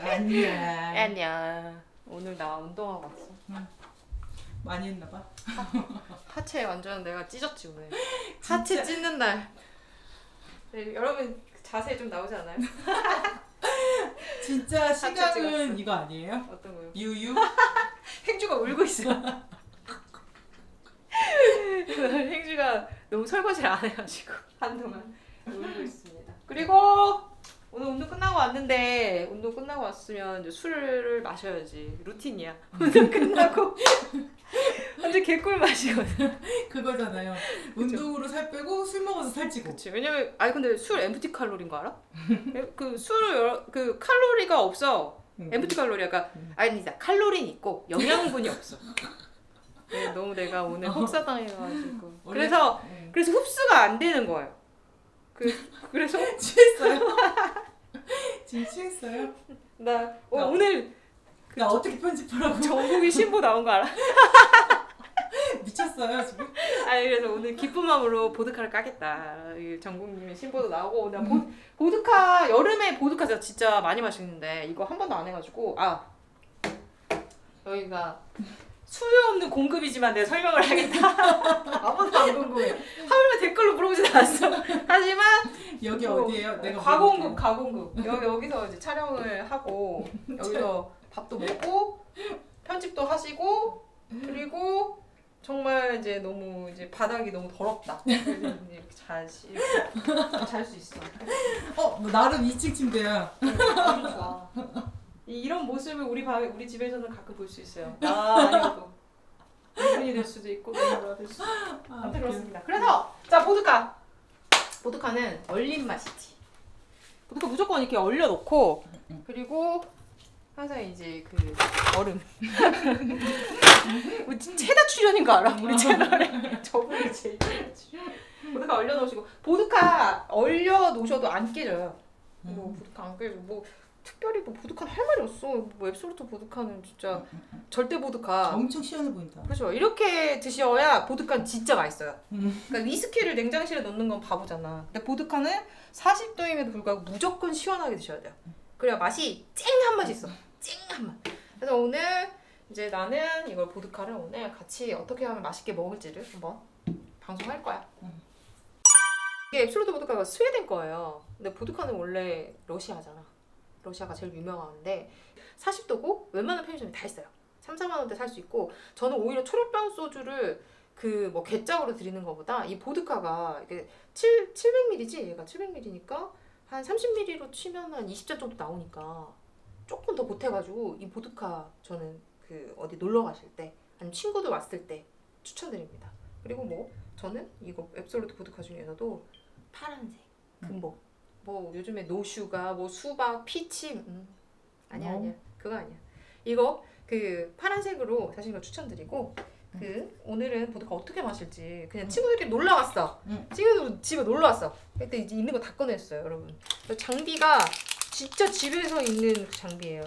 아니야. 안녕. 오늘 나 운동하고 왔어. 많이 했나 봐. 하체 완전 내가 찢었지 오늘. 하체 찢는 날. 네, 여러분 자세 좀 나오지 않아요? 진짜. 시간은 이거 아니에요? 어떤 거요? 유유? 행주가 울고 있어. 행주가 너무 설거지를 안 해가지고 한동안 울고 있습니다. 그리고 오늘 운동 끝나고 왔는데 운동 끝나고 왔으면 이제 술을 마셔야지 루틴이야. 운동 끝나고 완전 개꿀 맛이거든. 그거잖아요. 운동으로 살 빼고 술 먹어서 살찌고. 그렇지. 왜냐면 아니 근데 술 엠프티 칼로리인 거 알아? 그술 그 칼로리가 없어. 응. 엠프티 칼로리가 그러니까 음. 아니다 칼로리는 있고 영양분이 없어. 네, 너무 내가 오늘 혹사당해가지고 원래- 그래서 응. 그래서 흡수가 안 되는 거예요. 그 그래서 취했어요? 지금 취했어요? 나 어, 나- 오늘 그 나 어떻게 편집하라고? 정국이 신보 나온 거 알아? 미쳤어요 지금? 아니 그래서 오늘 기쁜 마음으로 보드카를 까겠다. 이 정국님의 신보도 나오고 나 보, 보드카 여름에 보드카 제가 진짜 많이 마시는데 이거 한 번도 안 해가지고 아 여기가 수요 없는 공급이지만 내가 설명을 하겠다. 아무도 안 궁금해. 하물며 댓글로 물어보진 않았어. 하지만 여기 뭐, 어디예요? 내가 가공급 물어볼게요. 가공급 여기 여기서 이제 촬영을 하고 여기서 밥도 먹고 편집도 하시고 그리고 정말 이제 너무 이제 바닥이 너무 더럽다. 그래서 잘잘수 있어. 어, 너 나름 2층 침대야. 좋아. 이- 이런 모습을 우리 방 우리 집에서는 가끔 볼 수 있어요. 아 아니어도 이분이 될 수도 있고 누구가 될 수도 있고. 아, 아무튼 그렇습니다. 그래서 자 보드카. 보드카는 얼린 맛이지. 보드카 무조건 이렇게 얼려 놓고 그리고 항상 이제 그 얼음. 뭐 최다 출연인 거 알아? 우리 채널에 저분이 제일 최다 출연. 보드카 얼려 놓으시고 보드카 얼려 놓으셔도 안 깨져요. 뭐 음. 보드카 안 깨져. 뭐 특별히 뭐 보드카는 할 말이 없어. 뭐 앱솔루트 보드카는 진짜 절대 보드카. 엄청 시원해 보인다. 그렇죠. 이렇게 드셔야 보드카는 진짜 맛있어요. 음. 그러니까 위스키를 냉장실에 넣는 건 바보잖아. 근데 보드카는 40도임에도 불구하고 무조건 시원하게 드셔야 돼요. 그래야 맛이 쨍한 맛이 있어. 쨍한 맛. 그래서 오늘 이제 나는 이걸 보드카를 오늘 같이 어떻게 하면 맛있게 먹을지를 한번 방송할 거야. 음. 이게 앱솔루트 보드카가 스웨덴 거예요. 근데 보드카는 원래 러시아잖아. 러시아가 제일 유명한데 40도고 웬만한 편의점이 다 있어요. 3, 4만 원대 살 수 있고 저는 오히려 초록병 소주를 그 뭐 개짝으로 드리는 것보다 이 보드카가 이게 7 700ml지 얘가 700ml니까 한 30ml로 치면 한 20잔 정도 나오니까 조금 더 보태가지고 이 보드카 저는 그 어디 놀러 가실 때 아니면 친구들 왔을 때 추천드립니다. 그리고 뭐 저는 이거 앱솔루트 보드카 중에서도 파란색, 금복, 뭐 요즘에 노슈가 뭐 수박, 피치, 음. 아니야 어. 아니야 그거 아니야. 이거 그 파란색으로 사실 이거 추천드리고 그 오늘은 보드카 어떻게 마실지 그냥 친구들끼리 놀러 왔어. 응. 친구들 집에 놀러 왔어. 그때 이제 있는 거 다 꺼냈어요, 여러분. 장비가 진짜 집에서 있는 그 장비예요.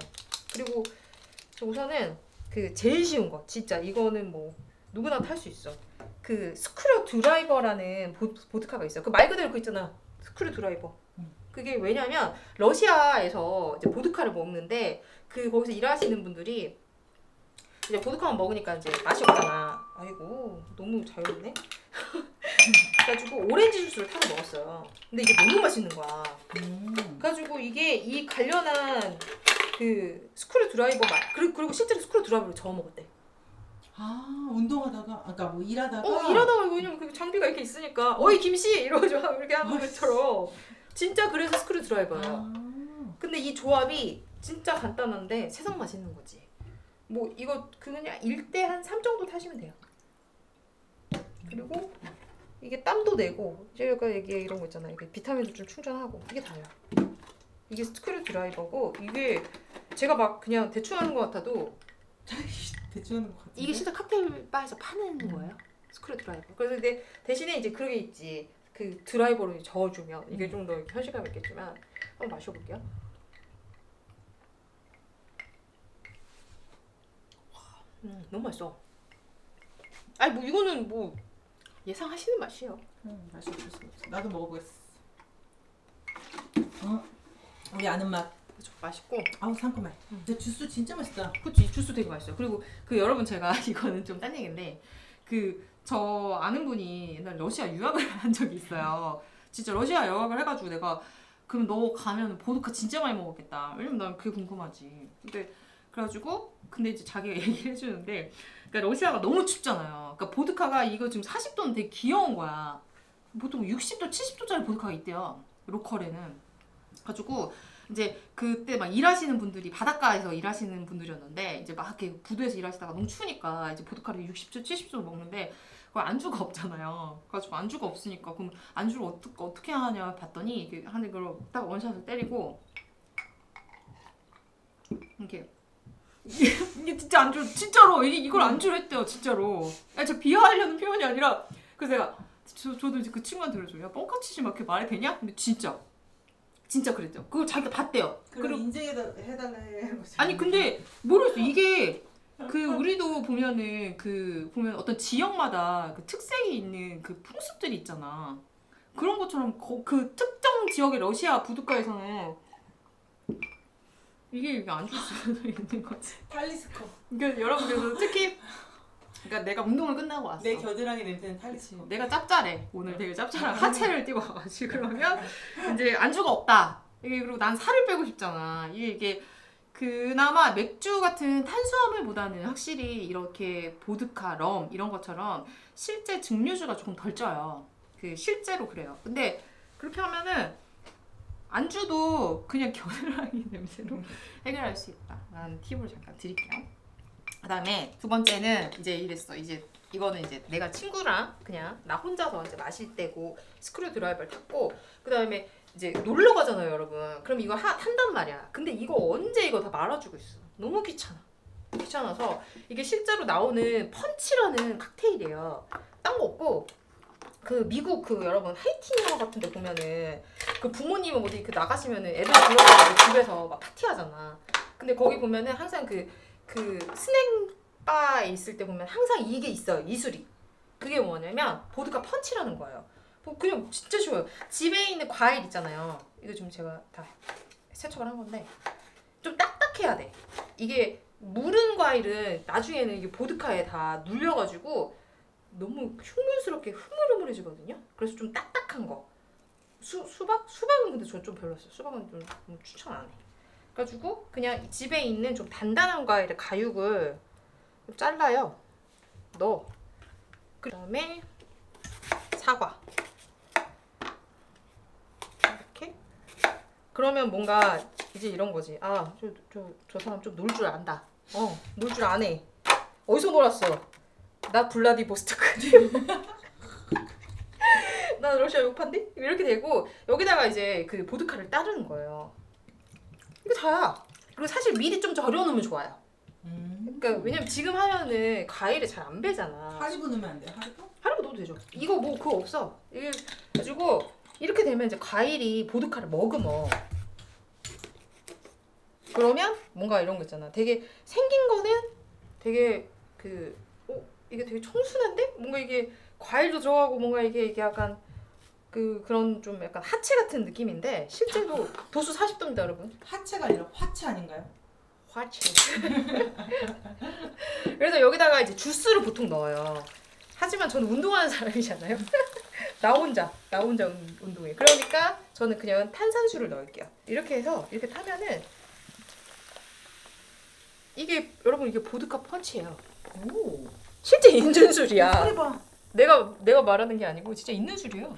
그리고 우선은 그 제일 쉬운 거, 진짜 이거는 뭐 누구나 탈 수 있어. 그 스크류 드라이버라는 보, 보드카가 있어요. 그 말 그대로 그 있잖아. 스크류 드라이버. 음. 그게 왜냐면 러시아에서 이제 보드카를 먹는데 그 거기서 일하시는 분들이 이제 보드카만 먹으니까 이제 맛이 없잖아. 아이고 너무 자유롭네. 그래가지고 오렌지 주스를 타서 먹었어요. 근데 이게 너무 맛있는 거야. 음. 그래가지고 이게 이 관련한 그 스크류 드라이버 맛 그리고, 그리고 실제로 스크류 드라이버를 저어 먹었대. 아, 운동하다가 아까 뭐 일하다가 어 일하다가 왜냐면 그 장비가 이렇게 있으니까 어이 김씨 이러죠 이렇게 하는 것처럼 진짜 그래서 스크류 드라이버예요. 아. 근데 이 조합이 진짜 간단한데 세상 맛있는 거지. 뭐 이거 그냥 1대 한 3 정도 타시면 돼요. 그리고 이게 땀도 내고 제가 얘기 이런 거 있잖아요. 이게 비타민도 좀 충전하고 이게 다예요. 이게 스크류 드라이버고 이게 제가 막 그냥 대충 하는 것 같아도 대충 하는 것 같은데. 이게 진짜 칵테일 바에서 파는 거예요. 스크류 드라이버. 그래서 근데 대신에 이제 그런 게 있지. 그 드라이버로 저어주면 이게 좀더 현실감 있겠지만 한번 마셔볼게요. 음, 너무 맛있어. 아니 뭐 이거는 뭐 예상하시는 맛이에요. 응, 맛이 없을 수 없어. 나도 먹어보겠어. 어? 우리 아는 맛. 그쵸, 맛있고 아우 상큼해. 음. 근데 주스 진짜 맛있다. 그치 주스 되게 맛있어요. 그리고 그 여러분 제가 이거는 좀 딴 얘기인데 그 저 아는 분이 옛날 러시아 유학을 한 적이 있어요. 진짜 러시아 유학을 해가지고 내가 그럼 너 가면 보드카 진짜 많이 먹었겠다. 왜냐면 난 그게 궁금하지. 근데 그래가지고 근데 이제 자기가 얘기를 해주는데 그러니까 러시아가 너무 춥잖아요. 그러니까 보드카가 이거 지금 40도는 되게 귀여운 거야. 보통 60도, 70도짜리 보드카가 있대요. 로컬에는. 가지고 이제 그때 막 일하시는 분들이 바닷가에서 일하시는 분들이었는데 이제 막 이렇게 부두에서 일하시다가 너무 추우니까 이제 보드카를 60도, 70도로 먹는데 그 안주가 없잖아요. 그래가지고 안주가 없으니까 그럼 안주를 어떻게 어떻게 하냐 봤더니 이게 하는 걸로 딱 원샷을 때리고 이렇게 이게, 이게 진짜 안주 진짜로 이게 이걸 안주로 했대요 진짜로. 아니 저 비하하려는 표현이 아니라 그래서 내가 저, 저도 이제 그 친구한테 그러죠. 야 뻥카치지 마. 그게 말이 되냐? 근데 진짜 진짜 그랬대요. 그걸 자기가 봤대요. 그리고 인증해다 해달라 해. 아니 근데 모르겠어 이게 그 우리도 보면은 그 보면 어떤 지역마다 그 특색이 있는 그 풍습들이 있잖아. 그런 것처럼 거- 그 특정 지역의 러시아 부두가에서는 이게 이게 안줄 수도 있는 거지. 탈리스커. 그러니까 여러분 그래서 특히 그러니까 내가 운동을 끝나고 왔어. 내 겨드랑이 냄새는 탈리스커. 내가 짭짤해. 오늘 되게 짭짤한 하체를 띄고 와가지고 그러면 이제 안주가 없다. 이게 그리고 난 살을 빼고 싶잖아. 이게 이게 그나마 맥주 같은 탄수화물보다는 확실히 이렇게 보드카, 럼 이런 것처럼 실제 증류주가 조금 덜 쪄요. 그 실제로 그래요. 근데 그렇게 하면은 안주도 그냥 겨드랑이 냄새로 해결할 수 있다. 라는 팁을 잠깐 드릴게요. 그다음에 두 번째는 이제 이랬어. 이제 이거는 이제 내가 친구랑 그냥 나 혼자서 이제 마실 때고 스크류 드라이버를 탔고 그다음에 이제 놀러 가잖아요, 여러분. 그럼 이거 하, 탄단 말이야. 근데 이거 언제 이거 다 말아주고 있어. 너무 귀찮아. 귀찮아서 이게 실제로 나오는 펀치라는 칵테일이에요. 딴 거 없고 그 미국 그 여러분 하이틴 영화 같은 데 보면은 그 부모님은 어디 그 나가시면은 애들 불러가지고 집에서 막 파티하잖아. 근데 거기 보면은 항상 그 그 스낵바에 있을 때 보면 항상 이게 있어요. 이술이. 그게 뭐냐면 보드카 펀치라는 거예요. 뭐 그냥 진짜 쉬워요. 집에 있는 과일 있잖아요. 이거 지금 제가 다 세척을 한 건데 좀 딱딱해야 돼. 이게 무른 과일은 나중에는 이게 보드카에 다 눌려가지고 너무 흉물스럽게 흐물흐물해지거든요. 그래서 좀 딱딱한 거. 수, 수박? 수박은 근데 전좀 별로였어요. 수박은 좀, 좀 추천 안 해. 그래가지고 그냥 집에 있는 좀 단단한 과일의 가육을 좀 잘라요. 넣어. 그 다음에 사과. 이렇게. 그러면 뭔가 이제 이런 거지. 아, 저, 저, 저 사람 좀 놀 줄 안다. 어, 놀 줄 아네. 어디서 놀았어? 나 블라디보스토크. 나 러시아 욕판데? 이렇게 되고 여기다가 이제 그 보드카를 따르는 거예요. 이거 다야. 그리고 사실 미리 좀 절여놓으면 좋아요. 음. 그러니까 왜냐면 지금 하면은 과일이 잘안 배잖아. 하리보 넣으면 안 돼. 하리보? 하리보 넣어도 되죠. 이거 뭐 그거 없어. 이게 가지고 이렇게 되면 이제 과일이 보드카를 머금어. 그러면 뭔가 이런 거 있잖아. 되게 생긴 거는 되게 그 어, 이게 되게 청순한데 뭔가 이게 과일도 들어가고 뭔가 이게 이게 약간 그 그런 좀 약간 하체 같은 느낌인데 실제로 도수 40도입니다, 여러분. 하체가 아니라 화체 아닌가요? 화채. 그래서 여기다가 이제 주스를 보통 넣어요. 하지만 저는 운동하는 사람이잖아요. 나 혼자, 나 혼자 운- 운동해. 그러니까 저는 그냥 탄산수를 넣을게요. 이렇게 해서 이렇게 타면은 이게 여러분 이게 보드카 펀치예요. 오. 실제 있는 술이야. 소리 봐. 내가 내가 말하는 게 아니고 진짜 있는 술이에요.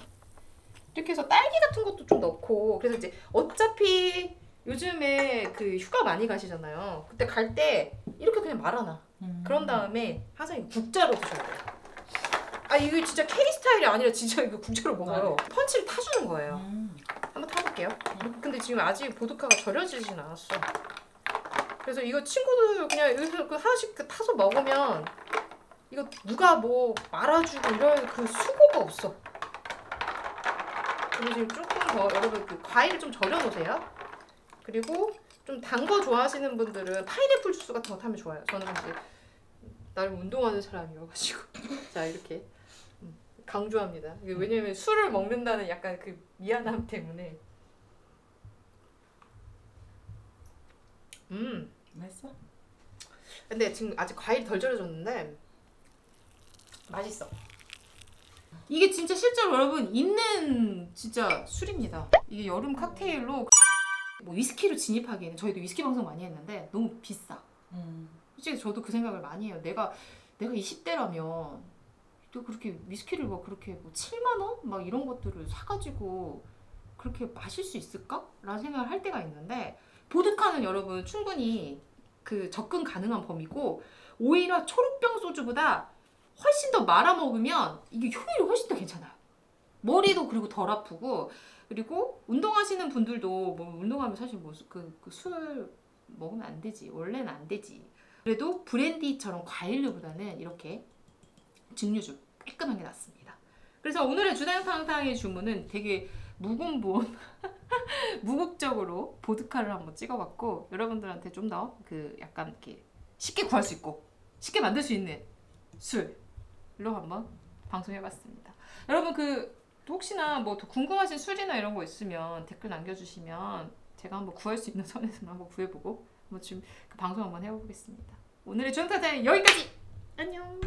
이렇게 해서 딸기 같은 것도 좀 넣고 그래서 이제 어차피 요즘에 그 휴가 많이 가시잖아요. 그때 갈 때 이렇게 그냥 말아놔. 음. 그런 다음에 항상 이거 국자로 드셔야 돼요. 아 이거 진짜 K 스타일이 아니라 진짜 이거 국자로 먹어요. 펀치를 타주는 거예요. 음. 한번 타볼게요. 근데 지금 아직 보드카가 절여지진 않았어. 그래서 이거 친구들 그냥 여기서 그 하나씩 그 타서 먹으면 이거 누가 뭐 말아주고 이럴 그 수고가 없어. 그리고 지금 조금 더 여러분 그 과일을 좀 절여 놓으세요. 그리고 좀 단 거 좋아하시는 분들은 파인애플 주스 같은 거 타면 좋아요. 저는 이제 나름 운동하는 사람이어가지고 자 이렇게 음, 강조합니다. 이게 왜냐면 술을 먹는다는 약간 그 미안함 때문에 음. 맛있어? 근데 지금 아직 과일이 덜 절여졌는데 맛있어. 이게 진짜 실제로 여러분 있는 진짜 술입니다. 이게 여름 칵테일로 뭐 위스키로 진입하기에는 저희도 위스키 방송 많이 했는데 너무 비싸. 음. 솔직히 저도 그 생각을 많이 해요. 내가 내가 20대라면 또 그렇게 위스키를 뭐 그렇게 뭐 7만 원? 막 이런 것들을 사가지고 그렇게 마실 수 있을까? 라는 생각을 할 때가 있는데 보드카는 여러분 충분히 그 접근 가능한 범위고 오히려 초록병 소주보다 훨씬 더 말아 먹으면 이게 효율이 훨씬 더 괜찮아요. 머리도 그리고 덜 아프고 그리고 운동하시는 분들도 뭐 운동하면 사실 뭐그술 먹으면 안 되지 원래는 안 되지 그래도 브랜디처럼 과일류보다는 이렇게 증류주 깔끔한 게 낫습니다. 그래서 오늘의 주당탕탕의 주문은 되게 무근본 무국적으로 보드카를 한번 찍어봤고 여러분들한테 좀 더 그 약간 이렇게 쉽게 구할 수 있고 쉽게 만들 수 있는 술로 한번 방송해봤습니다. 여러분 그 혹시나 뭐 더 궁금하신 술이나 이런 거 있으면 댓글 남겨주시면 제가 한번 구할 수 있는 선에서는 한번 구해보고 뭐 지금 그 방송 한번 해보겠습니다. 오늘의 주당탕탕 여기까지 안녕.